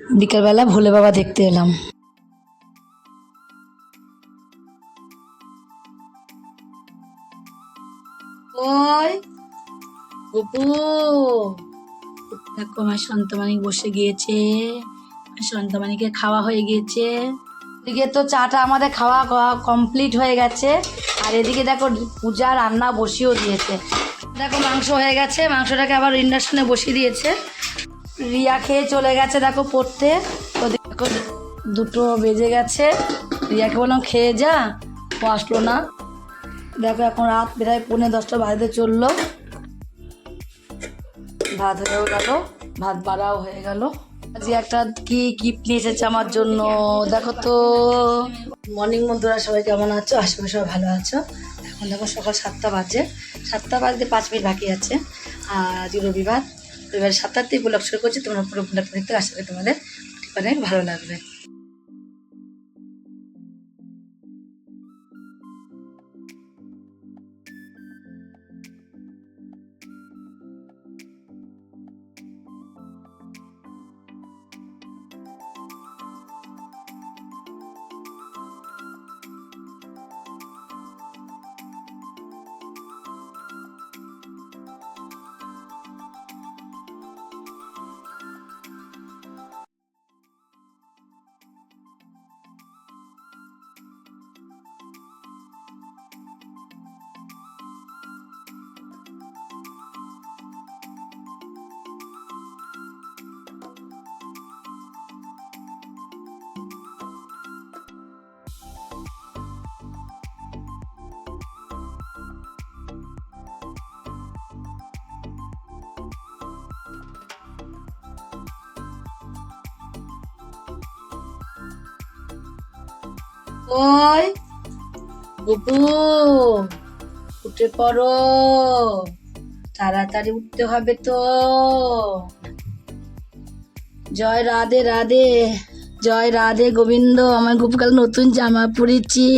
বিকেলবেলা ভোলে বাবা দেখতে এলাম। ওই দেখো আমার সন্তমানিক বসে গিয়েছে। সন্তমানিকে খাওয়া হয়ে গিয়েছে। এদিকে তো চাটা আমাদের খাওয়া কমপ্লিট হয়ে গেছে। আর এদিকে দেখো পূজা রান্না বসিয়েও দিয়েছে। দেখো মাংস হয়ে গেছে। মাংসটাকে আবার ইন্ডাকশনে বসিয়ে দিয়েছে। রিয়া খেয়ে চলে গেছে, দেখো পড়তে। তো দেখো, দুটো বেজে গেছে। রিয়াকে বললাম, খেয়ে যা, ও আসলো না। দেখো, এখন রাত প্রায় পৌনে দশটা বাজতে চলল। ভাত হয়েও গেল, ভাত বাড়াও হয়ে গেল। আজকে একটা কি গিফট নিয়ে এসেছে আমার জন্য? দেখো তো। মর্নিং বন্ধুরা, সবাই কেমন আছো? আশা সবাই ভালো আছো। এখন দেখো, সকাল সাতটা বাজে। সাতটা বাজতে পাঁচ মিনিট বাকি আছে। আর আজ রবিবার। রবিবার সাতটার থেকে ব্লগ শুরু করছি। তোমরা পুরো ব্লগটা দেখতে আশা করি তোমাদের অনেক ভালো লাগবে। ওই গুপু উঠে পড়ো। তাড়াতাড়ি উঠতে হবে তো। জয় রাধে রাধে। জয় রাধে গোবিন্দ, আমার গুপু কাল নতুন জামা পরেছি।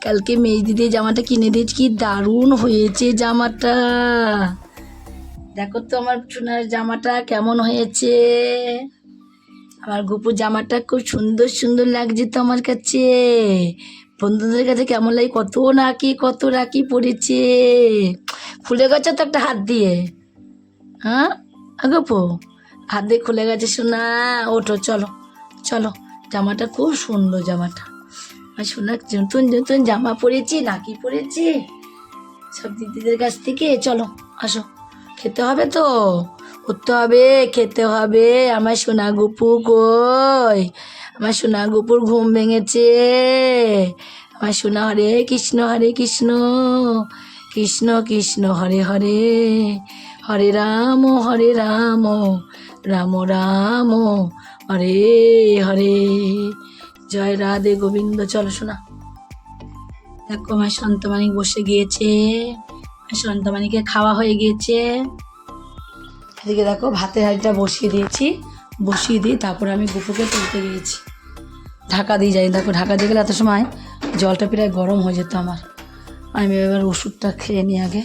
কালকে মেজদি দিয়ে জামাটা কিনে দিয়েছি, কি দারুণ হয়েছে জামাটা। দেখো তো আমার সোনার জামাটা কেমন হয়েছে। আমার গুপুর জামাটা খুব সুন্দর সুন্দর লাগছে তো আমার কাছে। বন্ধুদের কাছে কেমন লাগে? কত নাকি, কত রাখি পড়েছে। খুলে গেছে তো একটা হাত দিয়ে। হ্যাঁ? গপু? হাত দিয়ে খুলে গেছে শোনা ওঠো, চলো চলো। জামাটা খুব সুন্দর জামাটা। আর শোনা নতুন নতুন জামা পরেছি, নাকি পরেছি? সব দিদিদের কাছ থেকে, চলো, আসো। খেতে হবে তো? উঠতে হবে, খেতে হবে। আমার সোনা গুপু কই? আমার সোনা গুপুর ঘুম ভেঙেছে। আমার সোনা হরে কৃষ্ণ হরে কৃষ্ণ। কৃষ্ণ কৃষ্ণ, হরে হরে। হরে রাম হরে রাম। রাম রাম, হরে হরে। জয় রাধে গোবিন্দ, চলো শোনা দেখো, আমার সন্তমানিক বসে গিয়েছে। সন্তমানিকে খাওয়া হয়ে গিয়েছে। এদিকে দেখো, ভাতের হাঁড়িটা বসিয়ে দিয়েছি। বসিয়ে দিয়ে তারপরে আমি গুপুকে তুলতে গিয়েছি। ঢাকা দিয়ে যাই। দেখো, ঢাকা দিয়ে গেলে এত সময় জলটা প্রায় গরম হয়ে যেত আমার। আমি এবার ওষুধটা খেয়ে নিই আগে।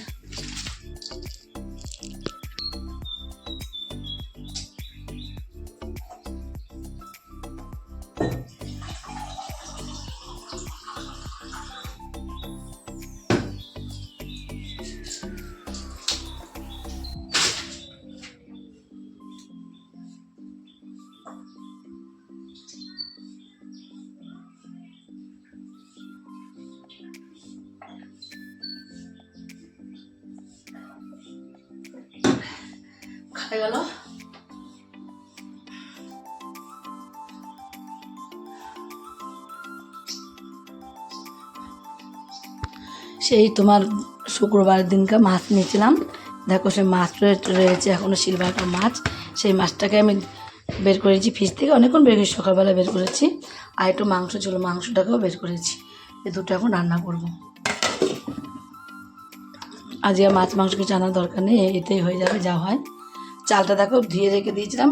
খাই গেল। সেই তোমার শুক্রবার দিনকে মাছ নিয়েছিলাম। দেখো সেই মাছ রয়ে- রয়েছে এখনও সিলভারটা মাছ। সেই মাছটাকে আমি বের করেছি ফ্রিজ থেকে। অনেকক্ষণ বের করেছি, সকালবেলা বের করেছি। আর একটু মাংস ছিল, মাংসটাকেও বের করেছি। এই দুটো এখন রান্না করব। আজকে মাছ মাংস কিছু আনার দরকার নেই, এতেই হয়ে যাবে, যা হয়। চালটা দেখো ধুয়ে রেখে দিয়েছিলাম।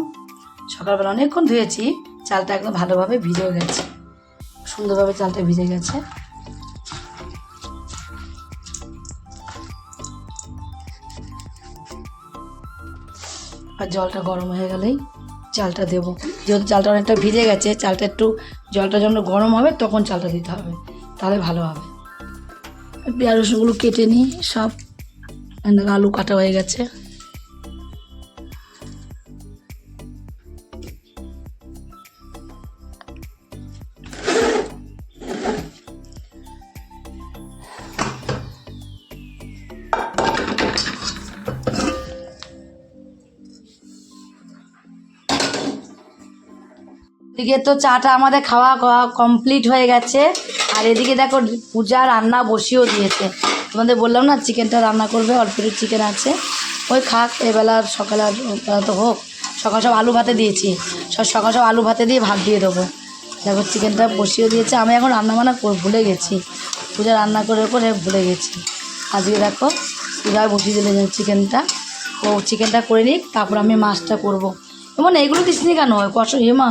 সকালবেলা অনেকক্ষণ ধুয়েছি, চালটা একদম ভালোভাবে ভিজেও গেছে। সুন্দরভাবে চালটা ভিজে গেছে। আর জলটা গরম হয়ে গেলেই চালটা দেবো। যেহেতু চালটা অনেকটা ভিজে গেছে, চালটা একটু জলটা যখন গরম হবে তখন চালটা দিতে হবে, তাহলে ভালো হবে। পেঁয়াজ রসুনগুলো কেটে নিই সব। আলু কাটা হয়ে গেছে। এদিকে তো চাটা আমাদের খাওয়া কমপ্লিট হয়ে গেছে। আর এদিকে দেখো পূজা রান্না বসিয়েও দিয়েছে। তোমাদের বললাম না চিকেনটা রান্না করবে, অল্প চিকেন আছে। ওই খাক, এবেলা সকালে বেলা তো হোক। সকাল সব আলু ভাতে দিয়েছি। সব সকাল সব আলু ভাতে দিয়ে ভাত দিয়ে দেবো। দেখো চিকেনটা বসিয়ে দিয়েছে। আমি এখন রান্না বান্না ভুলে গেছি। পূজা রান্না করে করে ভুলে গেছি। আজকে দেখো পূজায় বসিয়ে দিলে চিকেনটা ও চিকেনটা করে নিক, তারপর আমি মাছটা করব। এমন এইগুলো দিস নি কেন? কষ্ট, এ মা।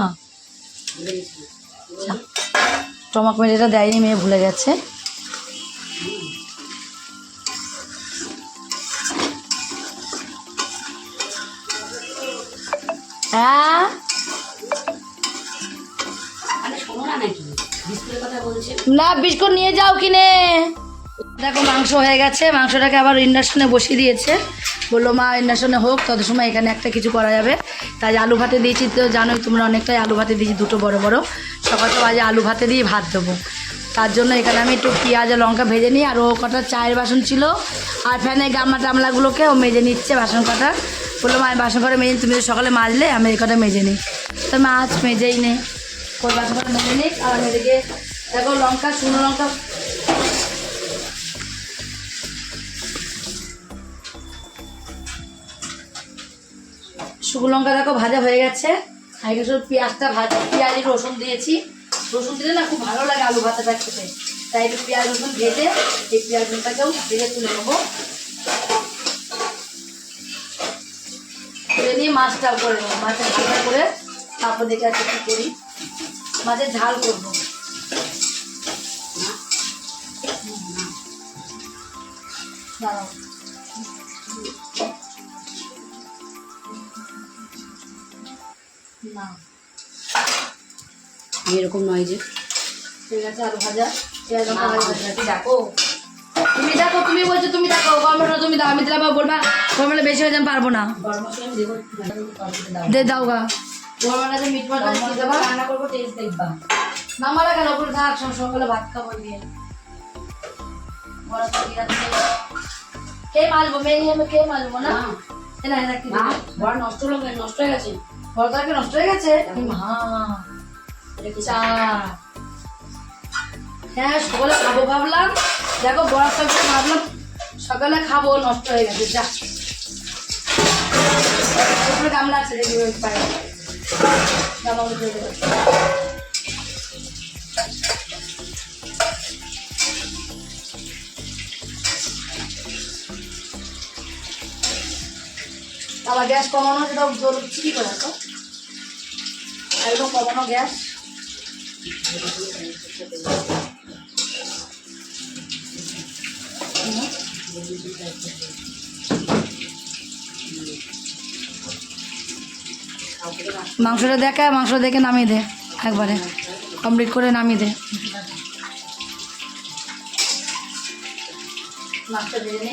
টমাক মেরেটা দেয়নি মেয়ে ভুলে গেছে। হ্যাঁ না বিস্কুট নিয়ে যাও কিনে। দেখো মাংস হয়ে গেছে মাংসটাকে আবার ইন্ডাকশনে বসিয়ে দিয়েছে। বলল মা ইন্ডাকশনে হোক তত সময় এখানে একটা কিছু করা যাবে। তাই আলু ভাতে দিয়েছি তো জানোই তোমরা অনেকটাই আলু ভাতে দিয়েছি, দুটো বড় বড়। সকাল সকাল আজ আলু ভাতে দিয়ে ভাত দেবো। তার জন্য এখানে আমি একটু পেঁয়াজ আর লঙ্কা ভেজে নিই, আর ও কটা চায়ের বাসন ছিল, আর ফ্যানে গামলা টামলাগুলোকে ও মেজে নিচ্ছে বাসন কটা। বলল, মা বাসন কটা মেজে তুমি সকালে মাজলে, আমি এই কটা মেজে নিই। তো মাছ মেজেই নে ওই বাসন কটা মেজে নিই আর এদিকে দেখো লঙ্কা, শুকনো লঙ্কা শুকনো লঙ্কা দেখো ভাজা হয়ে গেছে। আর এখানে শুধু পেঁয়াজটা ভাজা, পেঁয়াজ রসুন দিয়েছি। রসুন দিলে না খুব ভালো লাগে আলু ভাতাটা খেতে। তাই একটু পেঁয়াজ রসুন ভেজে এই পেঁয়াজ রসুনটাকেও ভেজে তুলে নেব। তুলে নিয়ে মাছটা করে নেব। মাছের ঝালটা করে তারপর দেখে আর কি করি। মাছের ঝাল করব। দাঁড়াও। না। এরকম নয় যে। ঠিক আছে আলু ভাজা। পেঁয়াজ লঙ্কা ভাজা। ভাজা দেখো তুমি দেখো তুমি বলছো তুমি দেখো গরম মশলা তুমি দাও। আমি দিলে বলবা গরম মশলা বেশি হয়ে পারব না। গরম মশলা দে দাও গা। গরম মশলা মিট মশলা দিয়ে দেবা রান্না করব টেস্ট দেখবা। নামালা কেন? ওপরে থাক সব সকালে ভাত খাব দিয়ে। কে মালবো? মেয়ে কে মালবো না? না এ কি বড় নষ্ট হলো নষ্ট হয়ে গেছে। তরকারি নষ্ট হয়ে গেছে? মা চা? হ্যাঁ সকালে খাব ভাবলাম। দেখো বড় তরকারি ভাবলাম, সকালে খাব, নষ্ট হয়ে গেছে, যা। গামলা আছে পায়ে। গামলা আবার গ্যাস কমানো যেটা জোর চিকি করে? তো একদম কমানো গ্যাস? মাংসটা দেখে মাংস দেখে নামিয়ে দে একবারে। কমপ্লিট করে নামিয়ে দে। ভেজে নে।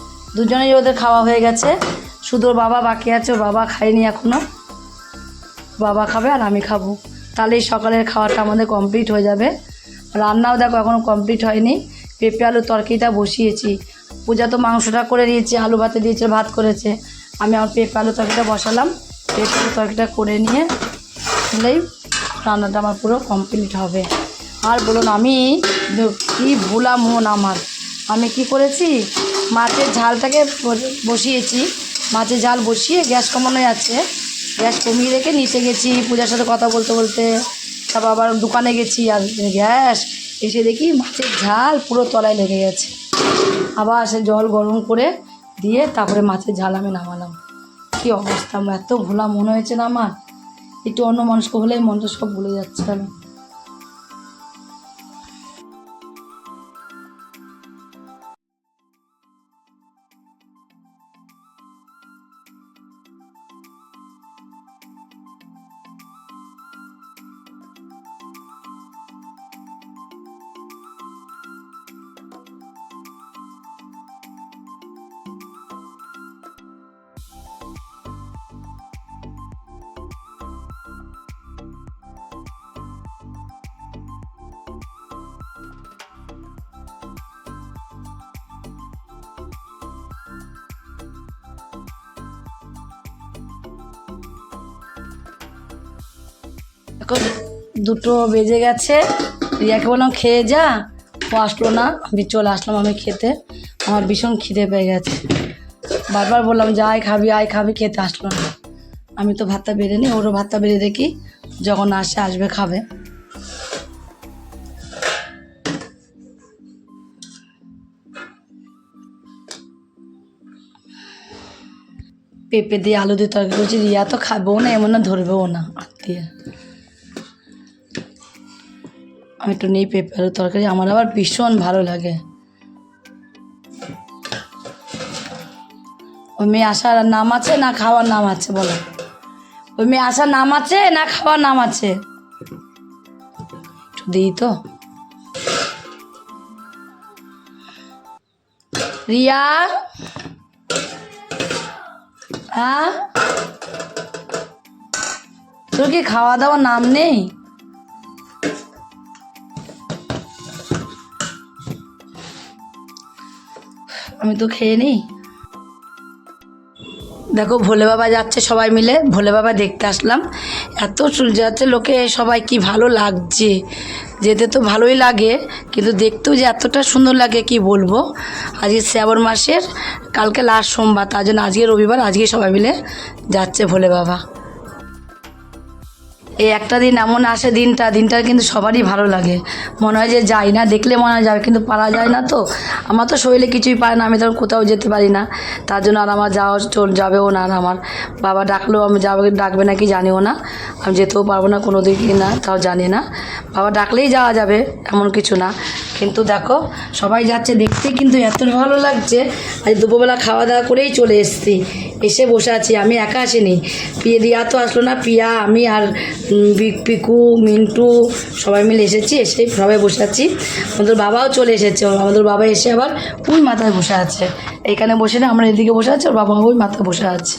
দুজনেই ওদের খাওয়া হয়ে গেছে। শুধু বাবা বাকি আছে বাবা খায়নি এখনও। বাবা খাবে আর আমি খাব। তাহলেই সকালের খাওয়াটা আমাদের কমপ্লিট হয়ে যাবে। রান্নাও দেখো এখনও কমপ্লিট হয়নি। পেঁপে আলু তরকারিটা বসিয়েছি। পূজা তো মাংসটা করে দিয়েছে, আলু ভাতে দিয়েছে, ভাত করেছে। আমি আমার পেঁপে আলু তরকারিটা বসালাম। পেঁপে আলু তরকারিটা করে নিয়ে হলেই রান্নাটা আমার পুরো কমপ্লিট হবে। আর বলুন, আমি কি ভুলা মন আমার? আমি কি করেছি? মাছের ঝালটাকে বসিয়েছি। মাছের ঝাল বসিয়ে গ্যাস কমানো আছে গ্যাস কমিয়ে রেখে নিচে গেছি, পূজার সাথে কথা বলতে বলতে। তারপর আবার দোকানে গেছি আর গ্যাস। এসে দেখি মাছের ঝাল পুরো তলায় লেগে গেছে। আবার সে জল গরম করে দিয়ে তারপরে মাছের ঝাল আমি নামালাম। কি অবস্থা এত ভোলা মনে হয়েছে না আমার? একটু অন্য মানুষকে হলে মনটা সব ভুলে যাচ্ছে আমি দুটো বেজে গেছে। রিয়াকে বললাম, খেয়ে যা। ও আসলো না। চলে আসলাম আমি খেতে। আমার ভীষণ খিদে পেয়ে গেছে। বারবার বললাম, যা, আয় খাবি আয় খাবি, খেতে আসলো না। আমি তো ভাতটা বেড়ে নিই, ওরও ভাতটা বেড়ে দেখি। যখন আসে, আসবে, খাবে। পেঁপে দিয়ে আলু দিয়ে তরকারি করছি। রিয়া তো খাবেও না, এমন না ধরবেও না দিয়ে আমি একটু নেই পেঁপে তরকারি, আমার আবার ভীষণ ভালো লাগে। ওই মেয়ে আসার নাম আছে না খাওয়ার নাম আছে, বলো। ওই মেয়ে আসার নাম আছে না খাওয়ার নাম আছে? একটু দিই তো। রিয়া? হ্যাঁ? তোর কি খাওয়া দাওয়ার নাম নেই? আমি তো খেয়ে নিই। দেখো, ভোলে বাবা যাচ্ছে সবাই মিলে। ভোলে বাবা দেখতে আসলাম। এত যাচ্ছে লোকে, সবাই কি ভালো লাগছে? যেতে তো ভালোই লাগে, কিন্তু দেখতেও যে এতটা সুন্দর লাগে, কি বলব? আজকে শ্রাবণ মাসের, কালকে লাস্ট সোমবার, তার জন্য আজকে রবিবার, আজকে সবাই মিলে যাচ্ছে ভোলে বাবা। এই একটা দিন এমন আসে দিনটা দিনটা কিন্তু সবারই ভালো লাগে। মনে হয় যে যাই না, দেখলে মনে হয় যাবে কিন্তু পারা যায় না তো। আমার তো শরীরে কিছুই পারে না, আমি তখন কোথাও যেতে পারি না। তার জন্য আর আমার যাওয়া চল যাবেও না আর আমার বাবা ডাকলেও আমি যাবে ডাকবে নাকি জানিও না। আমি যেতেও পারব না কোনো দিকে না, তাও জানি না। বাবা ডাকলেই যাওয়া যাবে, এমন কিছু না। কিন্তু দেখো, সবাই যাচ্ছে দেখতে কিন্তু এত ভালো লাগছে। আজ দুপুরবেলা খাওয়া দাওয়া করেই চলে এসেছি। এসে বসে আছি, আমি একা আসিনি। পিয়ে দিয়া তো আসলো না, পিয়া, আমি আর পিকু, মিন্টু সবাই মিলে এসেছি এসে সবাই বসে আছি। আমাদের বাবাও চলে এসেছে আমাদের বাবা এসে আবার ওই মাথায় বসে আছে। এখানে বসে না, আমরা এদিকে বসে আছি, ওর বাবা ওই মাথায় বসে আছে।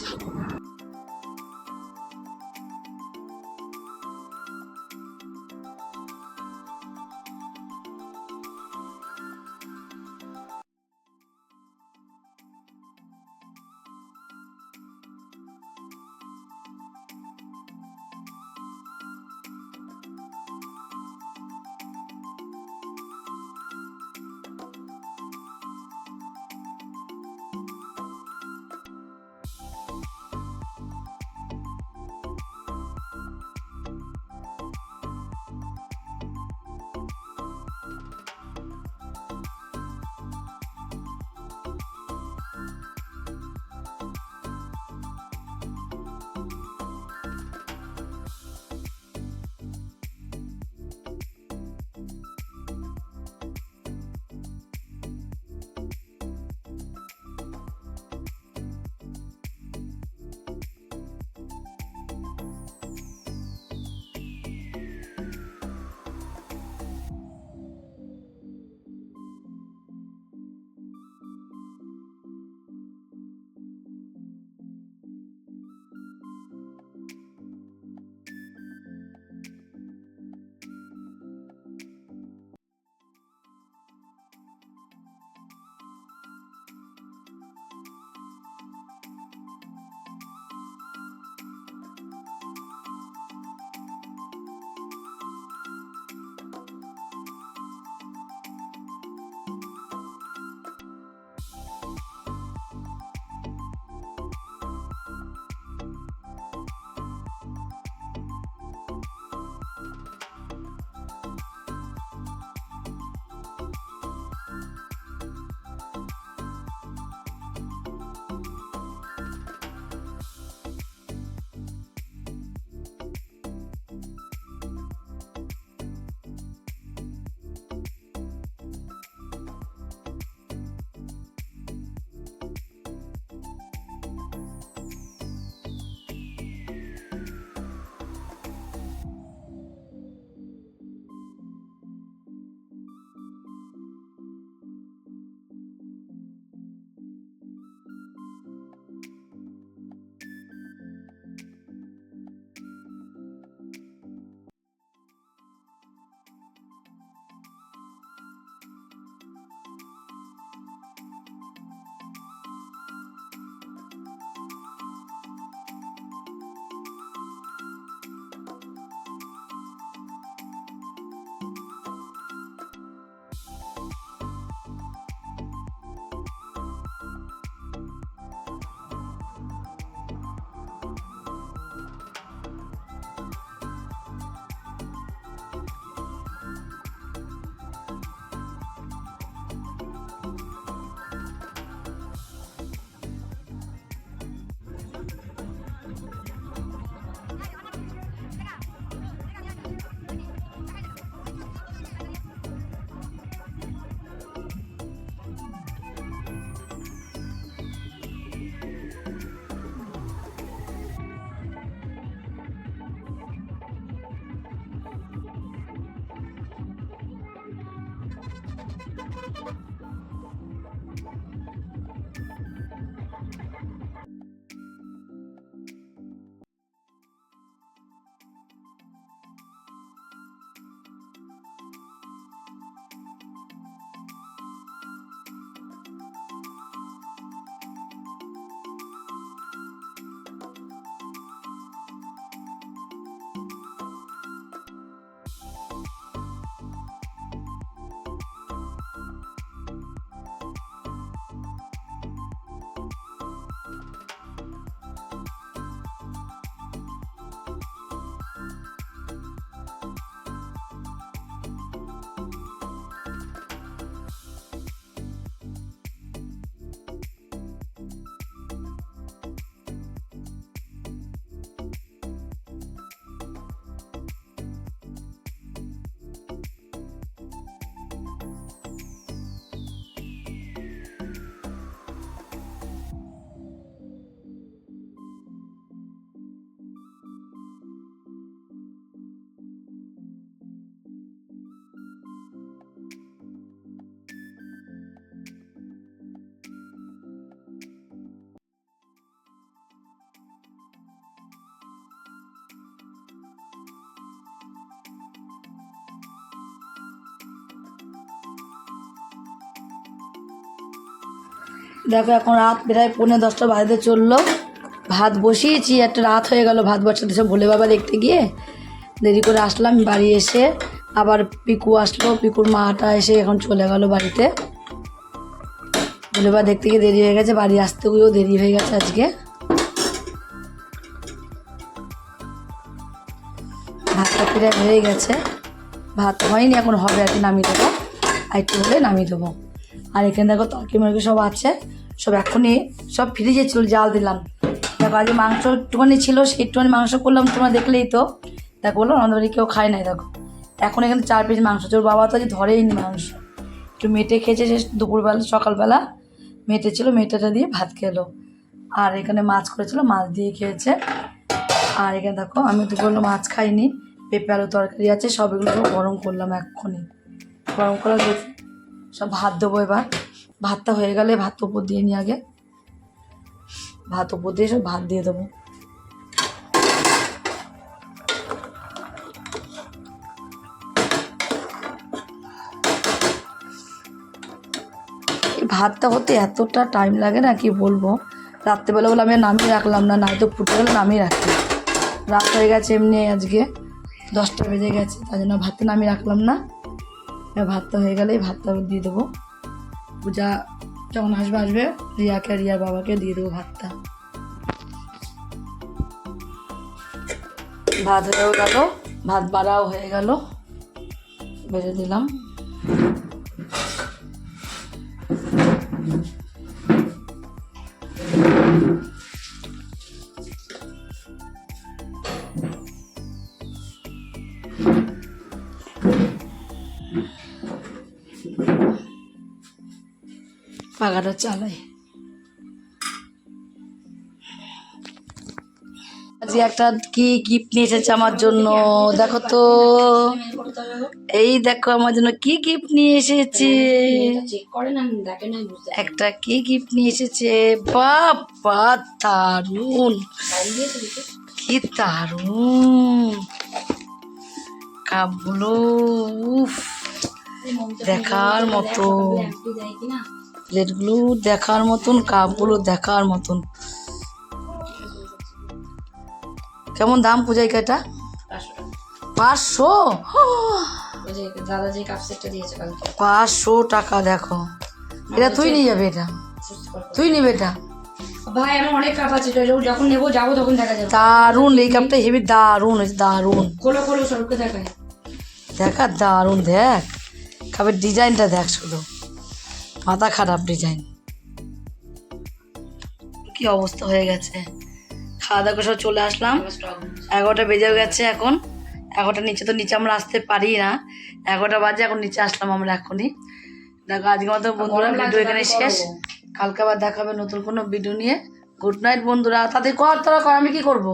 দেখো, এখন রাত প্রায় পৌনে দশটা বাজতে চলল। ভাত বসিয়েছি, একটা রাত হয়ে গেল ভাত বসাতে সব ভোলে বাবা দেখতে গিয়ে দেরি করে আসলাম বাড়ি এসে। আবার পিকু আসলো, পিকুর মাটা এসে এখন চলে গেল বাড়িতে। ভোলে বাবা দেখতে গিয়ে দেরি হয়ে গেছে, বাড়ি আসতে গিয়েও দেরি হয়ে গেছে আজকে। ভাতটা প্রায় হয়ে গেছে। ভাত হয়নি, এখন হবে আর কি নামিয়ে দেবো। আর একটু হলে নামিয়ে দেবো। আর এখানে দেখো, তরকি মরকি সব আছে। সব এখনই সব ফ্রিজে ছিল জাল দিলাম। দেখো, আজকে মাংস একটুখানি ছিল সেই একটুখানি মাংস করলাম তোমরা দেখলেই তো। দেখো বললাম আমাদের বাড়ি কেউ খায় নাই, দেখো। এখন এখানে চার পিস মাংস ওর বাবা তো আজ ধরেই নি মাংস। একটু মেটে খেয়েছে সে দুপুরবেলা, সকালবেলা। মেটে ছিল মেটেটা দিয়ে ভাত খেলো। আর এখানে মাছ করেছিল, মাছ দিয়ে খেয়েছে। আর এখানে দেখো, আমি তো বলল মাছ খাইনি, পেঁপে আলু তরকারি আছে, সব এগুলো গরম করলাম এক্ষুনি। গরম করে সব ভাত দেবো এবার। ভাতটা হয়ে গেলে ভাত উপর দিয়ে নিই আগে। ভাত উপর দিয়ে সব ভাত দিয়ে দেবো। ভাতটা হতে এতটা টাইম লাগে না, কি বলব? রাত্রেবেলা বলে আমি নামিয়ে রাখলাম না নাই তো ফুটে গেলে নামিয়ে রাখি। রাত হয়ে গেছে এমনি আজকে, দশটা বেজে গেছে তাই জন্য ভাতটা নামিয়ে রাখলাম না। ভাতটা হয়ে গেলেই ভাতটা দিয়ে দেবো। পূজা যখন আসবে আসবে, রিয়াকে, রিয়ার বাবাকে দিয়ে দেবো ভাতটা। ভাত হয়েও গেল, ভাত বাড়াও হয়ে গেল। বেজে দিলাম। পাখাটা চালাই। আজকে একটা কি গিফট নিয়ে এসেছে আমার জন্য? দেখো তো। এই দেখো, আমার জন্য কি গিফট নিয়ে এসেছে? একটা কি গিফট নিয়ে এসেছে? বাবা দারুণ কি দারুণ কাপগুলো, উফ, দেখার মতো। প্লেটগুলো দেখার মতন কাপগুলো দেখার মতন। কেমন দাম পূজাই কাটা পাঁচশো? পাঁচশো দাদা যে কাপ সেটটা দিয়েছে কালকে। পাঁচশো টাকা দেখো। এটা তুই নিয়ে যাবে এটা? তুই নিবে এটা? ভাই আমার অনেক কাপ আছে যখন নেব যাব তখন দেখা যাবে। দারুণ এই কাপটা হেবি দারুণ হয়েছে দারুণ। খোলো খোলো সরকে দেখায় দেখা দারুণ দেখ। কাপের ডিজাইনটা দেখ শুধু। মাথা খারাপ ডিজাইন কি অবস্থা হয়ে গেছে? খাওয়া দাওয়া করে সব চলে আসলাম। এগারোটা বেজেও গেছে এখন। এগারোটা নিচে তো নিচে আমরা আসতে পারি না। এগারোটা বাজে এখন নিচে আসলাম আমরা এখনই। দেখো আজকে মতো বন্ধুরা ভিডিও এখানে শেষ। কালকে আবার দেখাবে নতুন কোনো ভিডিও নিয়ে। গুড নাইট বন্ধুরা। তাদের কর তোরা কর আমি কি করব?